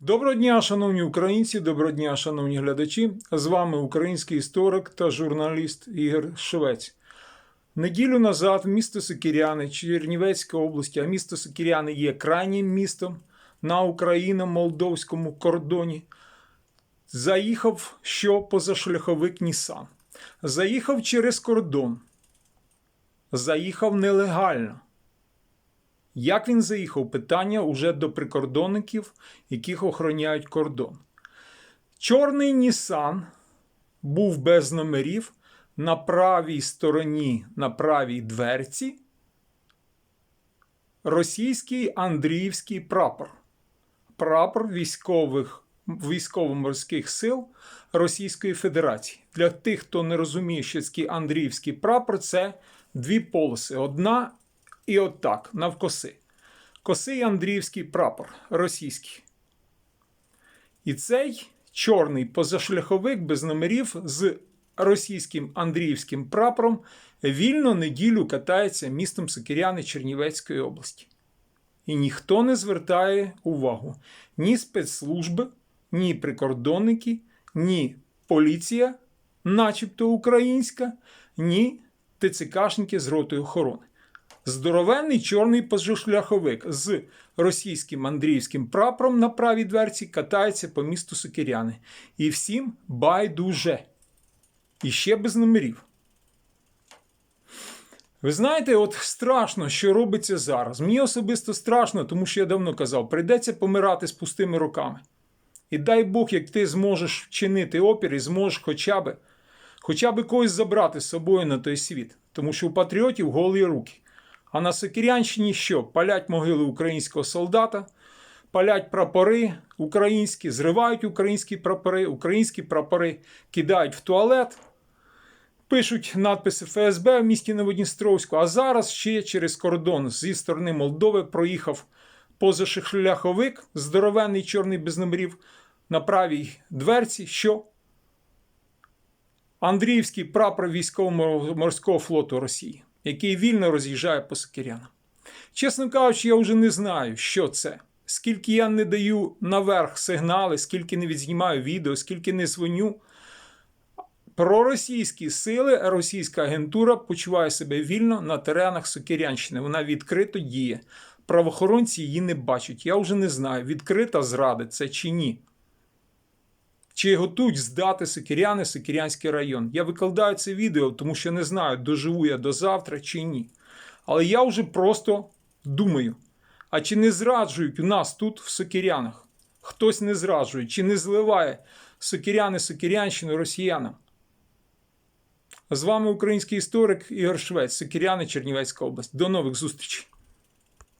Доброго дня, шановні українці, доброго дня, шановні глядачі. З вами український історик та журналіст Ігор Швець. Неділю назад місто Сокіряни, Чернівецька область, а місто Сокіряни є крайнім містом на Україно-молдовському кордоні. Заїхав що позашляховик Нісан. Заїхав через кордон. Заїхав нелегально. Як він заїхав? Питання уже до прикордонників, яких охороняють кордон. Чорний Нісан був без номерів на правій стороні, на правій дверці. Російський Андріївський прапор. Прапор військових військово-морських сил Російської Федерації. Для тих, хто не розуміє, що таке Андріївський прапор, це дві полоси. Одна і отак, навкоси. Косий Андріївський прапор російський. І цей чорний позашляховик без номерів з російським Андріївським прапором вільно неділю катається містом Сокиряни Чернівецької області. І ніхто не звертає увагу ні спецслужби, ні прикордонники, ні поліція, начебто українська, ні ТЦКшники з ротою охорони. Здоровенний чорний позашляховик з російським Андріївським прапором на правій дверці катається по місту Сокиряни. І всім байдуже. І ще без номерів. Ви знаєте, от страшно, що робиться зараз. Мені особисто страшно, тому що я давно казав, прийдеться помирати з пустими руками. І дай Бог, як ти зможеш чинити опір і зможеш хоча б, хоча б когось забрати з собою на той світ. Тому що у патріотів голі руки. А на Сокирянщині що? Палять могили українського солдата, палять прапори українські, зривають українські прапори, українські прапори кидають в туалет, пишуть надписи ФСБ в місті Новодністровську. А зараз ще через кордон зі сторони Молдови проїхав позашляховик, здоровенний чорний без номерів на правій дверці. Що? Андріївський прапор військово-морського флоту Росії який вільно роз'їжджає по Сокирянам. Чесно кажучи, я вже не знаю, що це. Скільки я не даю наверх сигнали, скільки не відзнімаю відео, скільки не дзвоню. Проросійські сили, російська агентура почуває себе вільно на теренах Сокирянщини. Вона відкрито діє. Правоохоронці її не бачать. Я вже не знаю, відкрита зрада це чи ні. Чи готують здати Сокиряни, Сокирянський район? Я викладаю це відео, тому що не знаю, доживу я до завтра чи ні. Але я вже просто думаю: а чи не зраджують у нас тут в Сокирянах? Хтось не зраджує, чи не зливає Сокиряни, Сокирянщину росіянам? З вами український історик Ігор Швець, Сокиряни, Чернівецька область. До нових зустрічей!